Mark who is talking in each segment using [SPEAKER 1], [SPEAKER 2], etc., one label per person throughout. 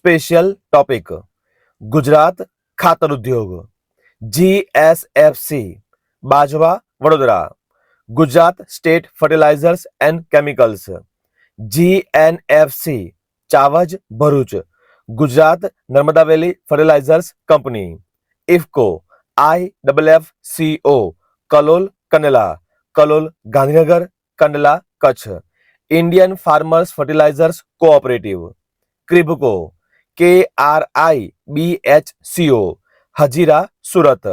[SPEAKER 1] Special topic Gujarat ખાતર ઉદ્યોગ GSFC Bajwa Vadodara Gujarat state fertilizers and chemicals GNFC Chavaj Bharuch Gujarat Narmada valley fertilizers company IFFCO I double F CO Kalol Kandla Kalol Gandhinagar Kandla Kutch Indian farmers fertilizers cooperative KRIBHCO K R I B H C O Hazira, Surat.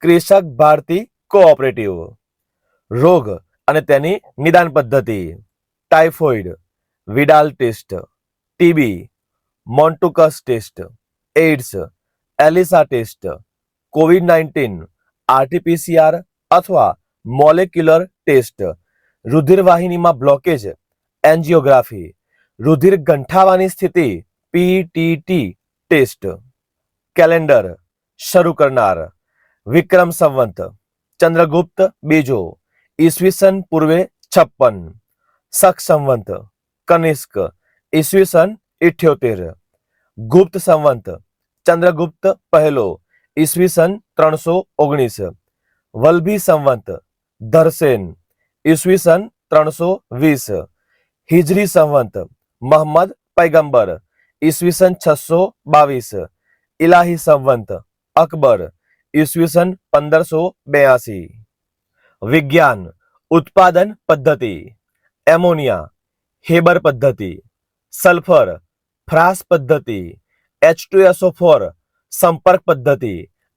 [SPEAKER 1] Krishak Bharati cooperative. રોગ અને તેની નિદાન પદ્ધતિ. Typhoid, Widal test. TB, Mantoux test. AIDS, ELISA test. COVID nineteen, RTPCR અથવા molecular test. રુધિરવાહિનીમાં blockage, angiography. રુધિર ગંઠાવાની સ્થિતિ પીટીટી ટેસ્ટ કેલેન્ડર શરૂ કરનાર વિક્રમ સંવંત ચંદ્રગુપ્ત બીજો ઈસવીસન પૂર્વે છપ્પન શક સંવંત કનિષ્ક ઈસવીસન ઇઠ્યોતેર ગુપ્ત સંવંત ચંદ્રગુપ્ત પહેલો ઈસવીસન ત્રણસો ઓગણીસ વલ્ભી સંવંત ધરસેન ઈસવીસન ત્રણસો વીસ હિજરી સંવંત મહમ્મદ પૈગંબર ઈસવીસન છસો બાવીસ ઇલાહી સંવંત અકબર ઈસવીસન પંદરસો બ્યાસી વિજ્ઞાન ઉત્પાદન પદ્ધતિ એમોનિયા હેબર પદ્ધતિ સલ્ફર ફ્રાસ પદ્ધતિ એચ ટુ એસો ફોર સંપર્ક પદ્ધતિ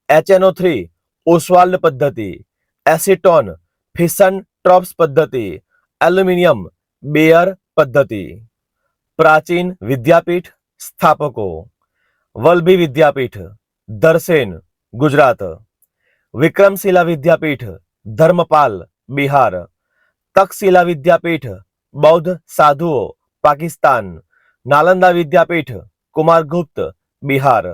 [SPEAKER 1] એચએનઓ થ્રી ઓસ્વાલ્ડ પદ્ધતિ એસિટોન ફિશન ટ્રોપ્સ પદ્ધતિ એલ્યુમિનિયમ બેયર પદ્ધતિ પ્રાચીન વિદ્યાપીઠ સ્થાપકો વલ્લભી વિદ્યાપીઠ, દરસેન, ગુજરાત, વિક્રમશિલા વિદ્યાપીઠ, ધર્મપાલ, બિહાર, તક્ષશિલા વિદ્યાપીઠ, બૌદ્ધ સાધુઓ, પાકિસ્તાન, નાલંદા વિદ્યાપીઠ, કુમારગુપ્ત, બિહાર.